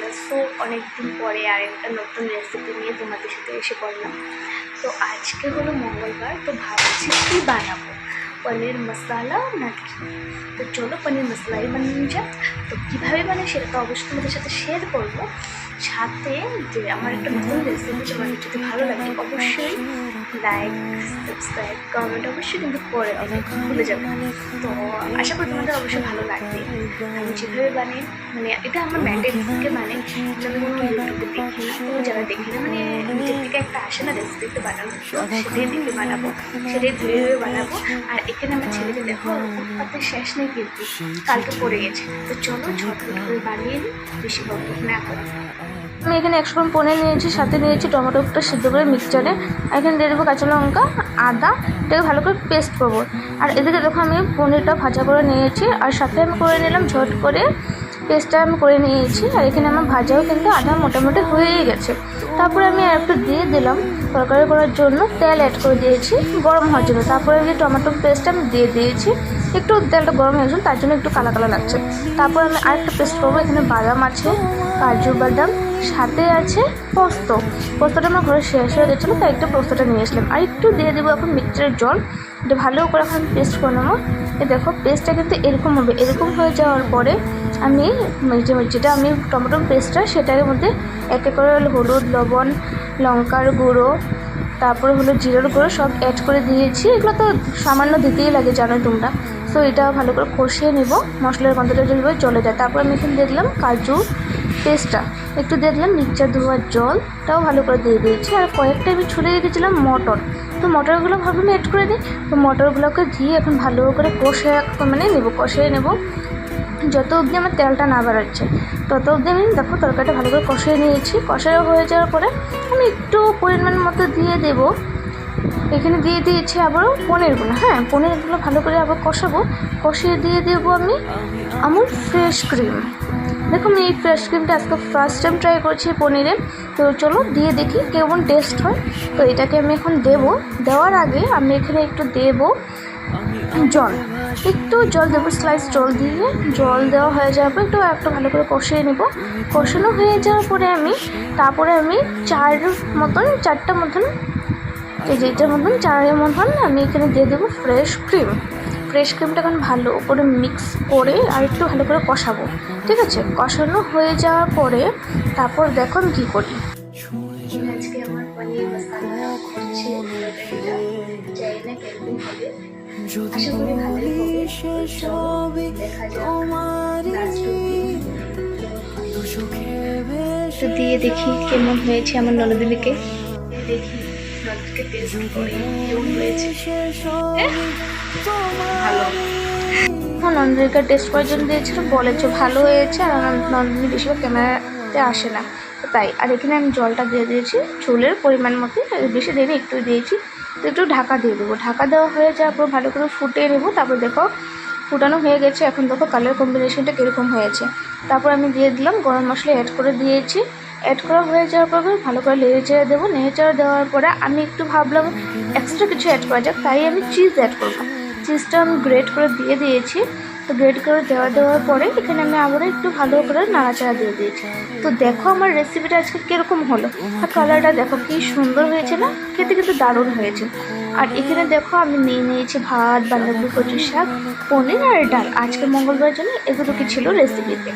গেল সো অনেকদিন পরে আর একটা নতুন রেসিপি নিয়ে তোমাদের সাথে এসে পড়লাম। তো আজকে হলো মঙ্গলবার, তো ভাবছি কি বানাবো? পনির মশলা নাকি? তো চলো পনির মশলাই বানানো যাক। তো কীভাবে বানাই সেটা তো অবশ্যই তোমাদের সাথে শেয়ার করব। সাথে যে আমার একটা নতুন রেসিপি তোমাদের যদি ভালো লাগে, অবশ্যই লাইক সাবস্ক্রাইব কমেন্ট অবশ্যই কিন্তু করে ভুলে যাবে। তো আশা করি তোমাদের অবশ্যই ভালো লাগবে। আমি যেভাবে বানাই মানে এটা আমার ম্যান্ডেট থেকে মানে ইউটিউবে দেখি না, কোনো জায়গায় দেখি না মানে নিজের থেকে একটা আসে না রেসিপিতে বানানো তো সেটাই দেখে বানাবো, সেটাই ধীরে ধীরে বানাবো। আর এখানে আমার ছেলেকে দেখো উৎপাতের শেষ নেই কিন্তু, কালকে পড়ে গেছে। তো চলো ঝটপট করে বানিয়ে নিই বেশি বন্ধ না করে। আমি এখানে একশো গ্রাম পনির নিয়েছি, সাথে নিয়েছি টমেটোটা সিদ্ধ করে মিক্সচারে, আর এখানে দিয়ে দেবো কাঁচা লঙ্কা, আদা, এটাকে ভালো করে পেস্ট করব। আর এদিকে দেখো আমি পনিরটা ভাজা করে নিয়েছি, আর সাথে আমি করে নিলাম ঝট করে পেস্টটা আমি করে নিয়েছি, আর এখানে আমার ভাজাও কিন্তু আদা মোটামুটি হয়েই গেছে। তারপরে আমি আর একটু দিয়ে দিলাম, তরকারি করার জন্য তেল অ্যাড করে দিয়েছি গরম হওয়ার জন্য। তারপরে যে টমেটো পেস্টটা আমি দিয়ে দিয়েছি, একটু তেলটা গরম হয়ে গেছিল তার জন্য একটু কালা কালা লাগছে। তারপর আমি আরেকটা পেস্ট করব, এখানে বাদাম আছে, কাজু বাদাম, সাথে আছে পোস্ত। পোস্তটা আমার ঘরে শেষ হয়ে গেছিল, তাই একটু পোস্তটা নিয়ে আসলাম। আর একটু দিয়ে দেবো এখন মিক্সচারের জল এটা ভালো করে এখন পেস্ট করে নেব। এ দেখো পেস্টটা কিন্তু এরকম হবে। এরকম হয়ে যাওয়ার পরে আমি যেটা আমি টমেটো পেস্টটা সেটার মধ্যে এক এক করে হলুদ, লবণ, লঙ্কার গুঁড়ো, তারপরে হলো জিরার গুঁড়ো সব অ্যাড করে দিয়েছি। এগুলো তো সামান্য দিতেই লাগে, জানো তোমরা। তো এটা ভালো করে কষিয়ে নেব। মশলার গন্ধটা যদি চলে যায়। তারপর আমি এখানে দিয়ে দিলাম কাজু পেস্টটা একটু দিয়ে দিলাম মিক্সচার ধোয়ার জলটাও ভালো করে দিয়ে দিয়েছি। আর কয়েকটা আমি ছুলে রেখেছিলাম মটর। তো মটরগুলো ভাবলাম অ্যাড করে দিই। তো মটরগুলোকে দিয়ে এখন ভালো করে কষে মানে নেব, কষিয়ে নেব। যত অবধি আমার তেলটা না বেরোচ্ছে তত অবধি আমি দেখো তরকারিটা ভালো করে কষিয়ে নিয়েছি। কষানো হয়ে যাওয়ার পরে আমি একটু পরিমাণ মতো দিয়ে দেবো। এখানে দিয়ে দিয়েছি আবারও পনিরগুলো। হ্যাঁ পনিরগুলো ভালো করে আবার কষাবো। কষিয়ে দিয়ে দেবো আমি আমুল ফ্রেশ ক্রিম। দেখো, আমি এই ফ্রেশ ক্রিমটা আজকে ফার্স্ট টাইম ট্রাই করছি পনিরে তো চলো, দিয়ে দেখি কেমন টেস্ট হয়। তো এটাকে আমি এখন দেবো। দেওয়ার আগে আমি এখানে একটু দেবো জল। একটু জল দেবো স্লাইস জল দিয়ে। জল দেওয়া হয়ে যাওয়ার পর একটু একটু ভালো করে কষিয়ে নেব। কষানো হয়ে যাওয়ার পরে আমি, তারপরে আমি চার মতন, চারটা মতন, এই যে এটার মতন, চারের মতন আমি এখানে দিয়ে দেবো ফ্রেশ ক্রিম ফ্রেশ ক্রিমটা এখন ভালো করে মিক্স করে আর একটু ভালো করে কষাবো ঠিক আছে? কষানো হয়ে যাওয়ার পরে তারপর দেখো আমি কী করি। আজকে আমার পনির মশলা হচ্ছে চাই না কেমন হবে। আশা করি ভালোই হবে। দেখা যাক তো দিয়ে দেখি কেমন হয়েছে আমার ননদিনীকে। দেখি। ননদিকে টেস্ট করে কেমন হয়েছে। হ্যাঁ নন্দিনীকে টেস্ট করার জন্য দিয়েছিলাম বলেছে ভালো হয়েছে, আর নন্দিনী বেশিরভাগ ক্যামেরাতে আসে না। তাই, আর এখানে আমি জলটা দিয়ে দিয়েছি, চুলের পরিমাণ মতো বেশি দিইনি একটু দিয়েছি। তো একটু ঢাকা দিয়ে দেবো। ঢাকা দেওয়া হয়ে যাওয়ার পর ভালো করে ফুটিয়ে নেব। তারপর দেখো, ফুটানো হয়ে গেছে। এখন দেখো কালার কম্বিনেশনটা কীরকম হয়েছে। তারপর আমি দিয়ে দিলাম গরম মশলা অ্যাড করে দিয়েছি। অ্যাড করা হয়ে যাওয়ার পর ভালো করে নেড়ে চেড়ে দেবো। নেড়ে চেড়ে দেওয়ার পরে আমি একটু ভাবলাম এক্সট্রা কিছু অ্যাড করা যাক, তাই আমি চিজ অ্যাড করব চিজটা আমি গ্রেট করে দিয়ে দিয়েছি। তো গ্রেট করে দেওয়া দেওয়ার পরে এখানে আমি আবারও একটু ভালো করে নাড়াচাড়া দিয়ে দিয়েছি। তো দেখো আমার রেসিপিটা আজকে কীরকম হলো। আর কালারটা দেখো কি সুন্দর হয়েছে না? খেতে কিন্তু দারুণ হয়েছে। আর এখানে দেখো আমি নিয়ে নিয়েছি ভাত, বাঁধাকপি কচু শাক, পনির আর ডাল। আজকে মঙ্গলবার জন্য এগুলো কি ছিল রেসিপিতে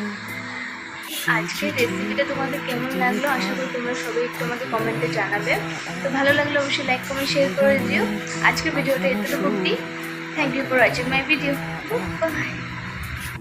আজকের রেসিপিটা তোমাদের কেমন লাগল? আশা করি তোমরা সবাই একটু আমাকে কমেন্টে জানাবে। তো ভালো লাগলে অবশ্যই লাইক কমেন্ট শেয়ার করে দিও। আজকের ভিডিওটা এতটুকু thank you for watching my video bye